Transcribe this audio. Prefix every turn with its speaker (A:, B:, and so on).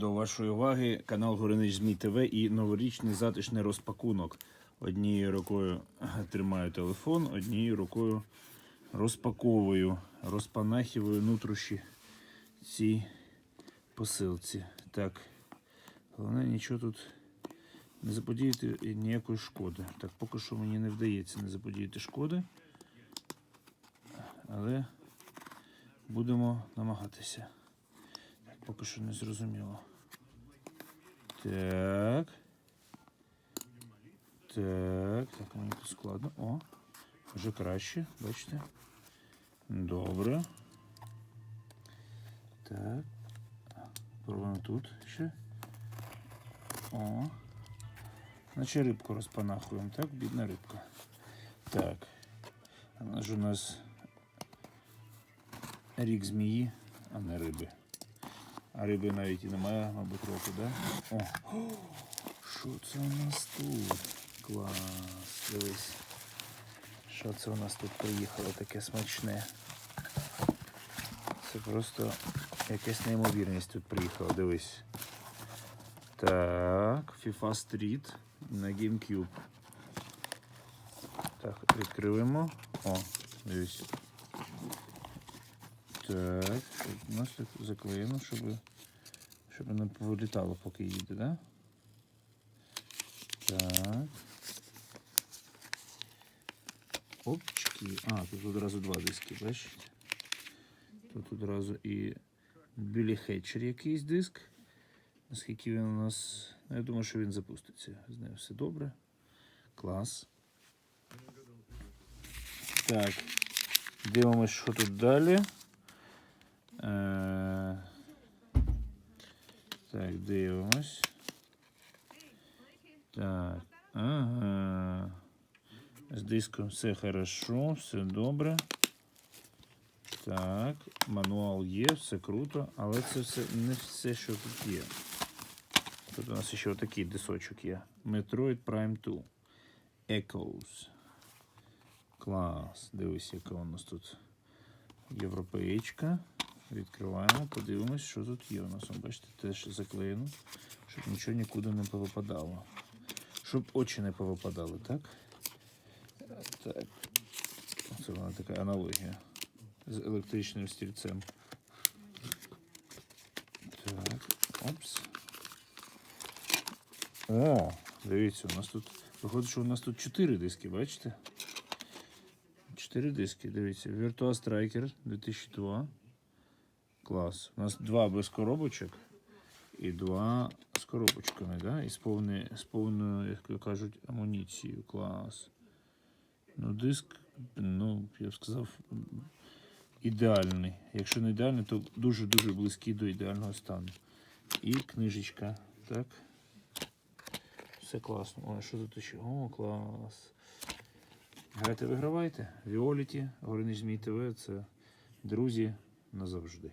A: До вашої уваги канал Горинич Змій ТВ і новорічний затишний розпакунок. Однією рукою тримаю телефон, однією рукою розпаковую, розпанахівую нутрощі цій посилці. Так, головне нічого тут не заподіяти ніякої шкоди. Так, поки що мені не вдається не заподіяти шкоди. Але будемо намагатися. Поки що не зрозуміло. Так. Так, так, мені тут складно. О, вже краще, бачите? Добре. Так. Пробуємо тут ще. О. Наче рибку розпанахуємо, так? Бідна рибка. Так. Вона ж у нас рік змії, а не риби. А риби навіть і немає, мабуть, року, да? О! Що це у нас тут? Клас. Дивись. Що це у нас тут приїхало таке смачне? Це просто якась неймовірність тут приїхала, дивись. Так, FIFA Street на GameCube. Так, відкриваємо. О, дивись. Так, у нас тут заклеєно, щоб, щоб не повилітало, поки їде, да? Так. Опчики. А, тут одразу два диски, бачите? Тут одразу і Білі Хетчер якийсь диск. Наскільки він у нас. Ну, я думаю, що він запуститься. З ним все добре. Клас. Так. Дивимось, що тут далі. Так, дивимось. Так. Ага. З диском все хорошо, все добре. Так, мануал є, все круто, але це все не все, що тут є. Тут у нас ще отакий дисочок є. Metroid Prime 2. Echoes. Клас. Дивись, яка у нас тут європеєчка. Відкриваємо, подивимось, що тут є у нас. Бачите, теж заклеєно, щоб нічого нікуди не повипадало. Щоб очі не повипадали, так? Так. Це вона така аналогія з електричним стільцем. Так, опс. О, дивіться, у нас тут. Виходить, що у нас тут 4 диски, бачите? 4 диски, дивіться. Virtua Striker 2002. Клас. У нас два без коробочок і два з коробочками, да? І з, повною, як кажуть, амуніцією. Клас. Ну, диск, ну, я б сказав, ідеальний. Якщо не ідеальний, то дуже-дуже близький до ідеального стану. І книжечка. Так. Все класно. Ой, що тут ще? О, клас. Грайте, вигравайте. Віоліті, Горинич Змій ТВ це друзі назавжди.